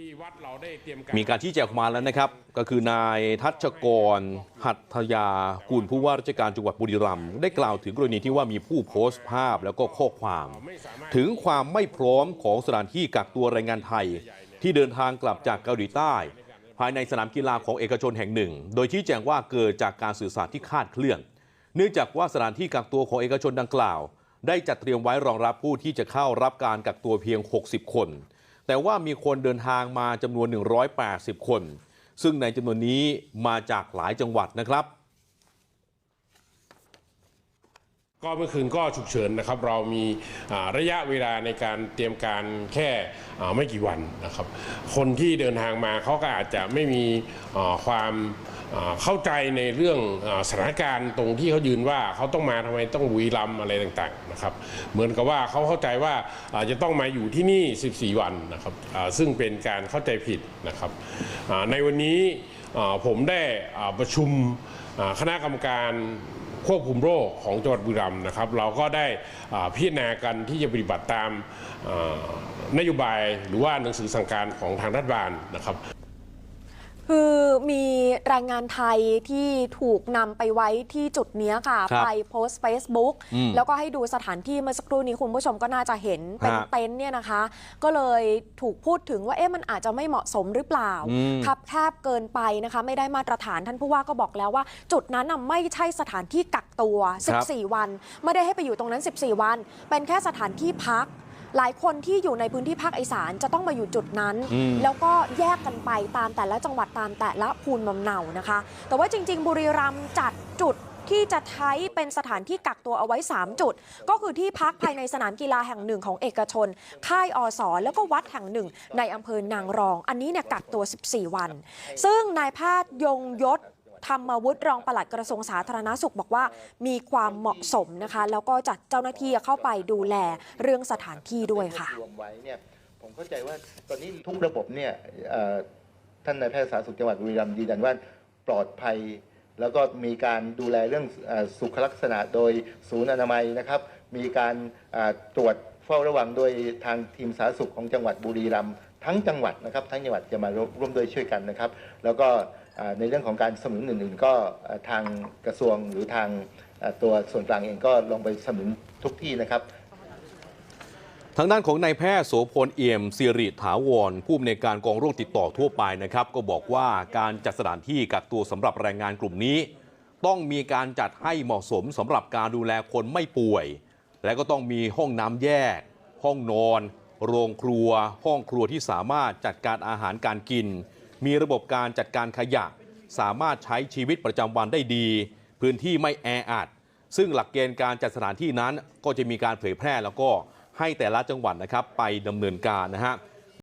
ที่วัดเราได้เตรียมมีการชี้แจงออกมาแล้วนะครับ ก็คือนายทัชกร หัตถยากุลผู้ว่าราชการจังหวัดบุรีรัมย์ได้กล่าวถึงกรณีที่ว่ามีผู้โพสต์ภาพแล้วก็ข้อความ ถึงความไม่พร้อมของสถานที่กักตัวแรงงานไทย ที่เดินทางกลับจากเกาหลีใต้ ภายในสนามกีฬาของเอกชนแห่งหนึ่ง โดยชี้แจงว่าเกิดจากการสื่อสารที่คาดเคลื่อน เนื่องจากว่าสถานที่กักตัวของเอกชนดังกล่าว ได้จัดเตรียมไว้รองรับผู้ที่จะเข้ารับการกักตัวเพียง 60 คน แต่ว่ามีคนเดินทางมาจำนวน 180 คน ซึ่งในจำนวนนี้มาจากหลายจังหวัดนะครับ ก็เมื่อคืนก็ฉุกเฉินนะครับ เรามีระยะเวลาในการเตรียมการแค่ไม่กี่วันนะครับ คนที่เดินทางมาเขาก็อาจจะไม่มีความเข้าใจในเรื่องสถานการณ์ตรงที่เขายืนว่าเขาต้องมาทำไมต้องบุรีรัมย์อะไรต่างๆนะครับ เหมือนกับว่าเขาเข้าใจว่าจะต้องมาอยู่ที่นี่ 14 วันนะครับซึ่งเป็นการเข้าใจผิดนะครับในวันนี้ผมได้ประชุมคณะกรรมการ ควบคุมโรคของจังหวัดบุรีรัมย์นะครับ เราก็ได้พิจารณากันที่จะปฏิบัติตามนโยบายหรือว่าหนังสือสั่งการของทางรัฐบาลนะครับ คือมีแรงงานไทยที่ถูกนำไปไว้ที่จุดเนี้ยค่ะครับไปโพสต์ Facebook อืมแล้วก็ให้ดูสถานที่เมื่อสักครู่นี้คุณผู้ชมก็น่าจะเห็นเป็นฮะเต็นท์เนี่ยนะคะ ก็เลยถูกพูดถึงว่าเอ๊ะมันอาจจะไม่เหมาะสมหรือเปล่าอืมคับแคบเกินไปนะคะ ไม่ได้มาตรฐานท่านผู้ว่าก็บอกแล้วว่า จุดนั้นน่ะไม่ใช่สถานที่กักตัว 14 วัน ไม่ได้ให้ไปอยู่ตรงนั้น 14 วัน เป็นแค่สถานที่พัก หลายคนที่อยู่ในพื้นที่ภาคอีสานจะต้องมาอยู่จุดนั้นอืมแล้วก็แยกกันไปตามแต่ละจังหวัดตามแต่ละภูมิลำเนานะคะ แต่ว่าจริง ๆ บุรีรัมย์จัดจุดที่จะใช้เป็นสถานที่กักตัวเอาไว้ 3 จุด ก็คือที่พักภายในสนามกีฬาแห่งหนึ่งของเอกชน ค่ายอสอแล้วก็วัดแห่งหนึ่ง ในอำเภอนางรอง อันนี้เนี่ยกักตัว 14 วัน ซึ่งนายแพทย์ยงยศ ธรรมวุฒิรองปลัดกระทรวงสาธารณสุขบอกว่า มีความเหมาะสมนะคะ แล้วก็จัดเจ้าหน้าที่เข้าไปดูแลเรื่องสถานที่ด้วยค่ะรวมไว้เนี่ยผมเข้าใจว่าตอนนี้ทุกระบบเนี่ยท่านนายแพทย์สาธารณสุขจังหวัดบุรีรัมย์ยืนยันว่าปลอดภัย แล้วก็มีการดูแลเรื่องอสุขลักษณะโดยศูนย์อนามัยนะครับ มีการตรวจเฝ้าระวังโดยทางทีมสาธารณสุขของจังหวัดบุรีรัมย์ ทั้งจังหวัดนะครับทั้งจังหวัดจะมาร่วมด้วยช่วยกันนะครับ แล้วก็ในเรื่องของการสนับสนุนอื่น ๆ ก็ทางกระทรวงหรือทางตัวส่วนกลางเองก็ลงไปสนับสนุนทุกที่นะครับ ทางด้านของนายแพทย์โสพลเอี่ยมสิริถาวรผู้อำนวยการกองโรคติดต่อทั่วไปนะครับ ก็บอกว่าการจัดสถานที่กักตัวสำหรับแรงงานกลุ่มนี้ ต้องมีการจัดให้เหมาะสมสำหรับการดูแลคนไม่ป่วย และก็ต้องมีห้องน้ำแยก ห้องนอน โรงครัวห้องครัวที่สามารถจัดการอาหารการกิน มีระบบการจัดการขยะ สามารถใช้ชีวิตประจำวันได้ดี พื้นที่ไม่แออัดซึ่งหลักเกณฑ์การจัดสถานที่นั้นก็จะมีการเผยแพร่แล้วก็ให้แต่ละจังหวัดนะครับไปดำเนินการนะฮะ